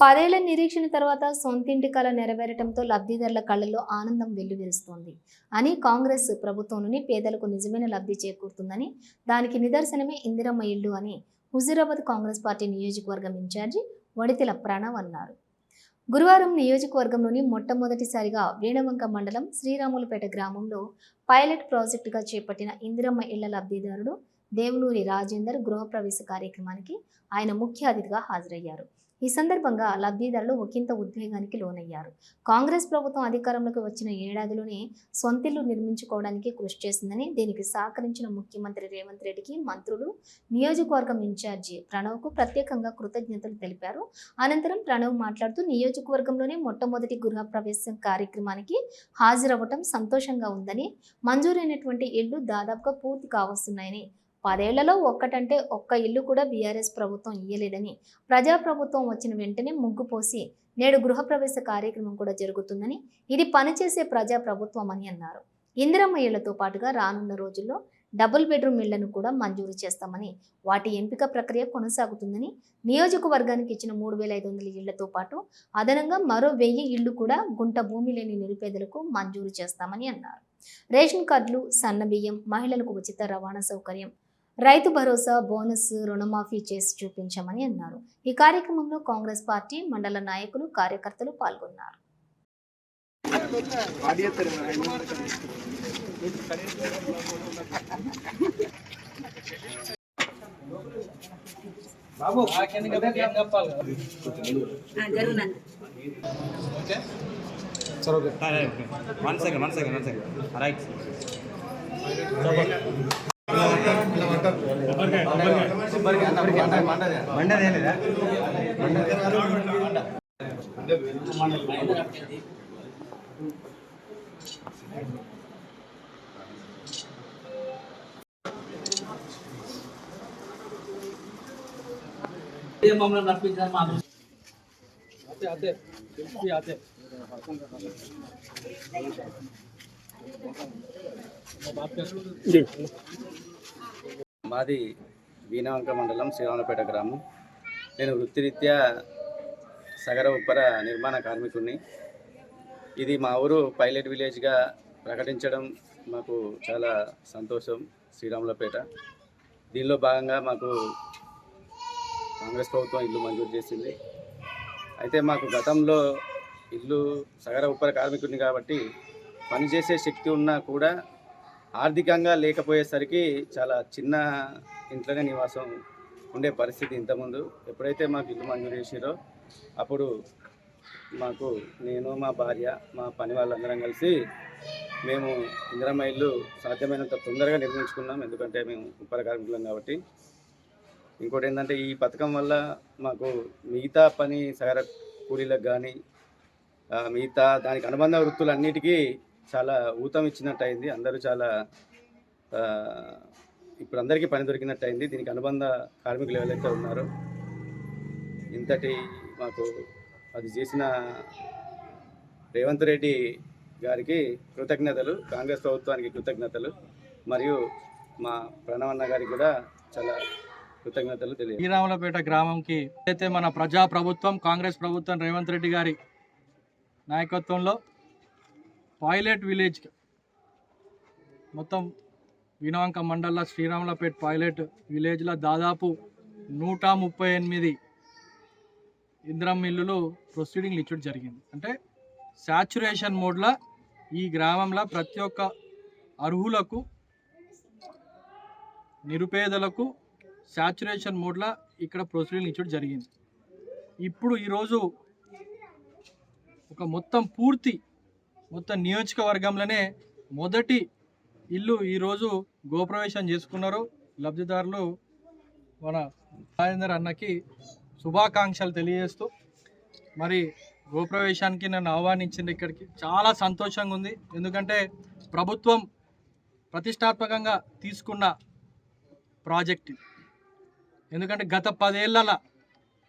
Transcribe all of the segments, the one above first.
పదేళ్ళ నిరీక్షణ తర్వాత సొంతింటి కళ నెరవేరటంతో లబ్ధిదారుల కళ్ళల్లో ఆనందం వెల్లువిరుస్తోంది. అని కాంగ్రెస్ ప్రభుత్వంలోని పేదలకు నిజమైన లబ్ధి చేకూరుతుందని దానికి నిదర్శనమే ఇందిరమ్మ ఇల్లు అని హుజూరాబాద్ కాంగ్రెస్ పార్టీ నియోజకవర్గం ఇన్ఛార్జి వడితిల ప్రణవ్ అన్నారు. గురువారం నియోజకవర్గంలోని మొట్టమొదటిసారిగా వేణవంక మండలం శ్రీరాములపేట గ్రామంలో పైలట్ ప్రాజెక్టుగా చేపట్టిన ఇందిరమ్మ ఇళ్ళ లబ్ధిదారుడు దేవులూరి రాజేందర్ గృహప్రవేశ కార్యక్రమానికి ఆయన ముఖ్య అతిథిగా హాజరయ్యారు. ఈ సందర్భంగా లబ్ధిదారులు ఒకంత ఉద్వేగానికి లోనయ్యారు. కాంగ్రెస్ ప్రభుత్వం అధికారంలోకి వచ్చిన ఏడాదిలోనే సొంతిల్లు నిర్మించుకోవడానికి కృషి చేసిందని దీనికి సహకరించిన ముఖ్యమంత్రి రేవంత్ రెడ్డికి మంత్రులు నియోజకవర్గం ఇన్ఛార్జి ప్రణవ్కు ప్రత్యేకంగా కృతజ్ఞతలు తెలిపారు. అనంతరం ప్రణవ్ మాట్లాడుతూ నియోజకవర్గంలోనే మొట్టమొదటి గృహప్రవేశం కార్యక్రమానికి హాజరవ్వటం సంతోషంగా ఉందని మంజూరైనటువంటి ఇళ్ళు దాదాపుగా పూర్తి కావస్తున్నాయని పదేళ్ళలో ఒక్కటంటే ఒక్క ఇల్లు కూడా బీఆర్ఎస్ ప్రభుత్వం ఇయ్యలేదని ప్రజాప్రభుత్వం వచ్చిన వెంటనే ముగ్గుపోసి నేడు గృహప్రవేశ కార్యక్రమం కూడా జరుగుతుందని ఇది పనిచేసే ప్రజాప్రభుత్వం అని అన్నారు. ఇందిరమ్మ ఇళ్ళతో పాటుగా రానున్న రోజుల్లో డబుల్ బెడ్రూమ్ ఇళ్ళను కూడా మంజూరు చేస్తామని వాటి ఎంపిక ప్రక్రియ కొనసాగుతుందని నియోజకవర్గానికి ఇచ్చిన మూడు వేల ఐదు వందల ఇళ్ళతో పాటు అదనంగా మరో వెయ్యి ఇళ్ళు కూడా గుంట భూమి లేని నిరుపేదలకు మంజూరు చేస్తామని అన్నారు. రేషన్ కార్డులు సన్న బియ్యం మహిళలకు ఉచిత రవాణా సౌకర్యం రైతు భరోసా బోనస్ రుణమాఫీ చేసి చూపించామని అన్నారు. ఈ కార్యక్రమంలో కాంగ్రెస్ పార్టీ మండల నాయకులు కార్యకర్తలు పాల్గొన్నారు. బాబు చెప్పాలి one second one second one second right మమ్మల్ని నడిపించారు మా అదృష్టం. అదే అదే మాది వీణవంక మండలం శ్రీరామపేట గ్రామం. నేను వృత్తిరీత్యా సగర ఉప్పర నిర్మాణ కార్మికుడిని ఇది మా ఊరు పైలట్ విలేజ్గా ప్రకటించడం మాకు చాలా సంతోషం శ్రీరాములపేట. దీనిలో భాగంగా మాకు కాంగ్రెస్ ప్రభుత్వం ఇల్లు మంజూరు చేసింది. అయితే మాకు గతంలో ఇల్లు సగర ఉప్పర కార్మికుడిని కాబట్టి పనిచేసే శక్తి ఉన్నా కూడా ఆర్థికంగా లేకపోయేసరికి చాలా చిన్న ఇంట్లోనే నివాసం ఉండే పరిస్థితి ఇంతకుముందు. ఎప్పుడైతే మాకు ఇల్లు మంజూరు చేసిరో అప్పుడు మాకు నేను మా భార్య మా పని వాళ్ళందరం కలిసి మేము ఇందిరమ్మ ఇల్లు సాధ్యమైనంత తొందరగా నిర్మించుకున్నాం. ఎందుకంటే మేము ఉప్పర కార్మికులం కాబట్టి. ఇంకోటి ఏంటంటే ఈ పథకం వల్ల మాకు మిగతా పని సగర కూలీలకు కానీ మిగతా దానికి అనుబంధ వృత్తులన్నిటికీ చాలా ఊతం ఇచ్చినట్టు అయింది అందరూ చాలా ఇప్పుడు అందరికీ పని దొరికినట్టు అయింది దీనికి అనుబంధ కార్మికులు ఎవరైతే ఉన్నారో ఇంతటి మాకు అది చేసిన రేవంత్ రెడ్డి గారికి కృతజ్ఞతలు కాంగ్రెస్ ప్రభుత్వానికి కృతజ్ఞతలు మరియు మా ప్రణవన్న గారికి కూడా చాలా కృతజ్ఞతలు తెలియదు శ్రీరాములపేట గ్రామంకి అయితే మన ప్రజా ప్రభుత్వం కాంగ్రెస్ ప్రభుత్వం రేవంత్ రెడ్డి గారి నాయకత్వంలో పైలట్ విలేజ్. మొత్తం వినవంక మండల శ్రీరాములపేట పైలట్ విలేజ్లో దాదాపు నూట ముప్పై ఎనిమిది ఇంద్రం మిల్లులు ప్రొసీడింగ్లు ఇచ్చడం జరిగింది. అంటే శాచురేషన్ మోడ్లో ఈ గ్రామంలో ప్రతి ఒక్క అర్హులకు నిరుపేదలకు శాచురేషన్ మోడ్లో ఇక్కడ ప్రొసీడింగ్ ఇచ్చడం జరిగింది. ఇప్పుడు ఈరోజు ఒక మొత్తం పూర్తి మొత్తం నియోజకవర్గంలోనే మొదటి ఇల్లు ఈరోజు గోప్రవేశం చేసుకున్నారు. లబ్ధిదారులు మన రాజేందర్ అన్నకి శుభాకాంక్షలు తెలియజేస్తూ మరి గోప్రవేశానికి నన్ను ఆహ్వానించింది ఇక్కడికి. చాలా సంతోషంగా ఉంది. ఎందుకంటే ప్రభుత్వం ప్రతిష్టాత్మకంగా తీసుకున్న ప్రాజెక్ట్ ఎందుకంటే గత పదేళ్ళ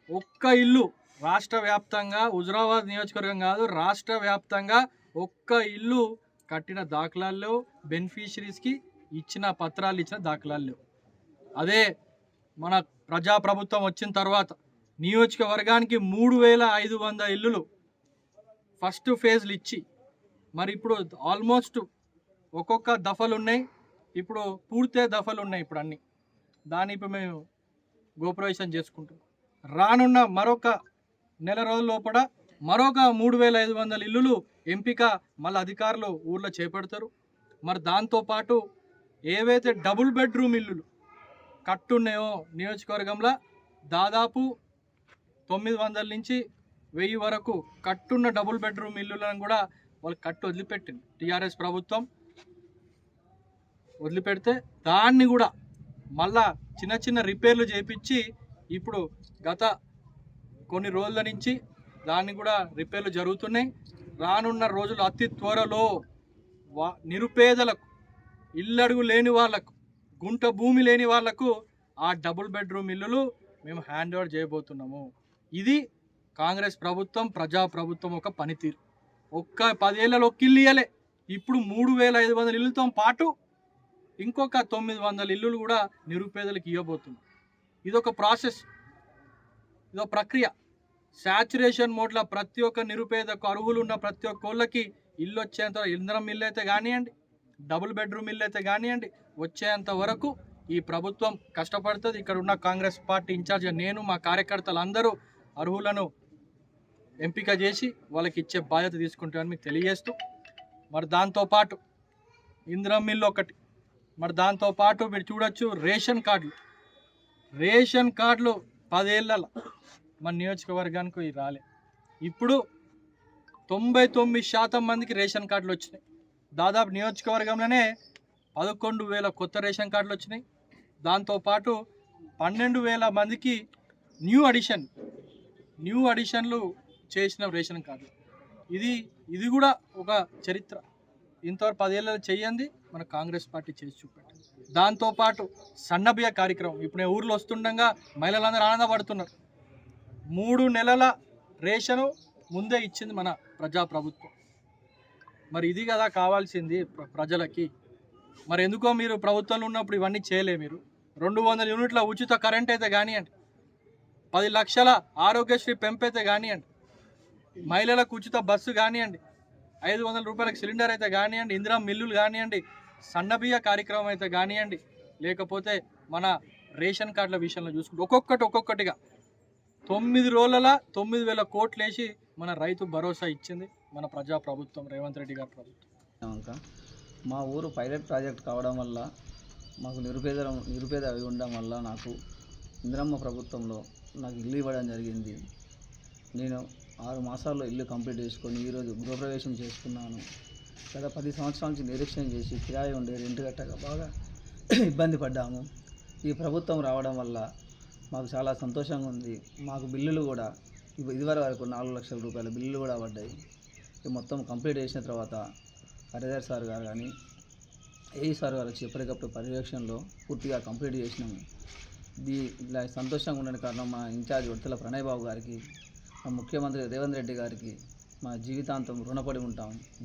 ఒక్క ఇల్లు రాష్ట్ర వ్యాప్తంగా హుజరాబాద్ నియోజకవర్గం కాదు రాష్ట్ర వ్యాప్తంగా ఒక్క ఇల్లు కట్టిన దాఖలాల్లో బెనిఫిషరీస్కి ఇచ్చిన పత్రాలు ఇచ్చిన దాఖలాల్లో అదే మన ప్రజాప్రభుత్వం వచ్చిన తర్వాత నియోజకవర్గానికి మూడు వేల ఐదు వంద ఇల్లులు ఫస్ట్ ఫేజ్లు ఇచ్చి మరి ఇప్పుడు ఆల్మోస్ట్ ఒక్కొక్క దఫలు ఉన్నాయి. ఇప్పుడు పూర్తే దఫలు ఉన్నాయి ఇప్పుడు అన్ని. దాన్ని ఇప్పుడు మేము గోప్రవేశం చేసుకుంటాం రానున్న మరొక నెల రోజుల లోపల మరొక మూడు వేల ఐదు వందల ఇల్లులు ఎంపిక మళ్ళీ అధికారులు ఊర్లో చేపడతారు. మరి దాంతోపాటు ఏవైతే డబుల్ బెడ్రూమ్ ఇల్లులు కట్టున్నాయో నియోజకవర్గంలో దాదాపు తొమ్మిది వందల నుంచి వెయ్యి వరకు కట్టున్న డబుల్ బెడ్రూమ్ ఇల్లులను కూడా వాళ్ళు కట్టు వదిలిపెట్టింది. టీఆర్ఎస్ ప్రభుత్వం వదిలిపెడితే దాన్ని కూడా మళ్ళా చిన్న చిన్న రిపేర్లు చేపించి ఇప్పుడు గత కొన్ని రోజుల నుంచి దాన్ని కూడా రిపేర్లు జరుగుతున్నాయి. రానున్న రోజులు అతి త్వరలో వా నిరుపేదలకు ఇల్లడుగు లేని వాళ్ళకు గుంట భూమి లేని వాళ్ళకు ఆ డబుల్ బెడ్రూమ్ ఇల్లులు మేము హ్యాండ్ ఓవర్ చేయబోతున్నాము. ఇది కాంగ్రెస్ ప్రభుత్వం ప్రజా ప్రభుత్వం ఒక పనితీరు. ఒక్క పదేళ్ళలో ఒక ఇల్లు ఇయ్యలే ఇప్పుడు మూడు వేల ఐదు వందల ఇల్లుతో పాటు ఇంకొక తొమ్మిది వందల ఇల్లులు కూడా నిరుపేదలకు ఇవ్వబోతుంది ఇదొక ప్రాసెస్. ఇదొక ప్రక్రియ. శాచురేషన్ మోడ్లో ప్రతి ఒక్క నిరుపేదకు అర్హులు ఉన్న ప్రతి ఒక్కళ్ళకి ఇల్లు వచ్చేంత ఇంధనం ఇల్లు అయితే కానివ్వండి డబుల్ బెడ్రూమ్ ఇల్లు అయితే కానివ్వండి వచ్చేంత వరకు ఈ ప్రభుత్వం కష్టపడుతుంది. ఇక్కడ ఉన్న కాంగ్రెస్ పార్టీ ఇన్ఛార్జ్ నేను మా కార్యకర్తలు అందరూ అర్హులను ఎంపిక చేసి వాళ్ళకి ఇచ్చే బాధ్యత తీసుకుంటామని మీకు తెలియజేస్తూ మరి దాంతోపాటు ఇంద్రం మిల్లు ఒకటి. మరి దాంతోపాటు మీరు చూడొచ్చు రేషన్ కార్డులు. రేషన్ కార్డులు పదేళ్ళ మన నియోజకవర్గానికి ఇవి రాలే. ఇప్పుడు తొంభై తొమ్మిది శాతం మందికి రేషన్ కార్డులు వచ్చినాయి. దాదాపు నియోజకవర్గంలోనే పదకొండు వేల కొత్త రేషన్ కార్డులు వచ్చినాయి. దాంతోపాటు పన్నెండు వేల మందికి న్యూ అడిషన్ న్యూ అడిషన్లు చేసిన రేషన్ కార్డు. ఇది ఇది కూడా ఒక చరిత్ర. ఇంతవరకు పదేళ్ళలో చేయండి మన కాంగ్రెస్ పార్టీ చేసి చూపెట్టింది. దాంతోపాటు సన్నబియ్య కార్యక్రమం. ఇప్పుడు నేను ఊర్లో వస్తుండగా మహిళలందరూ ఆనందపడుతున్నారు. మూడు నెలల రేషను ముందే ఇచ్చింది మన ప్రజాప్రభుత్వం. మరి ఇది కదా కావాల్సింది ప్ర- ప్రజలకి. మరి ఎందుకో మీరు ప్రభుత్వంలో ఉన్నప్పుడు ఇవన్నీ చేయలే మీరు. రెండు వందల యూనిట్ల ఉచిత కరెంట్ అయితే కానివ్వండి పది లక్షల ఆరోగ్యశ్రీ పెంపైతే కానివ్వండి మహిళలకు ఉచిత బస్సు కానివ్వండి ఐదు వందల రూపాయలకు సిలిండర్ అయితే కానివ్వండి ఇందిరా మిల్లులు కానివ్వండి సన్నబియ్య కార్యక్రమం అయితే కానివ్వండి లేకపోతే మన రేషన్ కార్డుల విషయంలో చూసుకుంటే ఒక్కొక్కటి ఒక్కొక్కటిగా తొమ్మిది రోజుల తొమ్మిది వేల కోట్లు వేసి మన రైతు భరోసా ఇచ్చింది మన ప్రజా ప్రభుత్వం రేవంత్ రెడ్డి గారి ప్రభుత్వం. మా ఊరు పైలట్ ప్రాజెక్ట్ కావడం వల్ల మాకు నిరుపేద నిరుపేద అయి ఉండడం వల్ల నాకు ఇందిరమ్మ ప్రభుత్వంలో నాకు ఇల్లు ఇవ్వడం జరిగింది. నేను ఆరు మాసాల్లో ఇల్లు కంప్లీట్ చేసుకొని ఈరోజు గృహప్రవేశం చేసుకున్నాను. గత పది సంవత్సరాల నుంచి నిరీక్షణ చేసి కిరాయి ఉండే రెంట్ కట్టక బాగా ఇబ్బంది పడ్డాము. ఈ ప్రభుత్వం రావడం వల్ల మాకు చాలా సంతోషంగా ఉంది. మాకు బిల్లులు కూడా ఇదివరకు వరకు నాలుగు లక్షల రూపాయల బిల్లులు కూడా పడ్డాయి. ఇది మొత్తం కంప్లీట్ చేసిన తర్వాత హరిదర్ సార్ గారు కానీ ఏఈ సార్ గారు వచ్చి ఎప్పటికప్పుడు పర్యవేక్షణలో పూర్తిగా కంప్లీట్ చేసినాము. దీ ఇలా సంతోషంగా ఉండడానికి కారణం మా ఇన్ఛార్జ్ ఉడతల ప్రణయ్ బాబు గారికి మా ముఖ్యమంత్రి రేవంత్ రెడ్డి గారికి మా జీవితాంతం రుణపడి ఉంటాం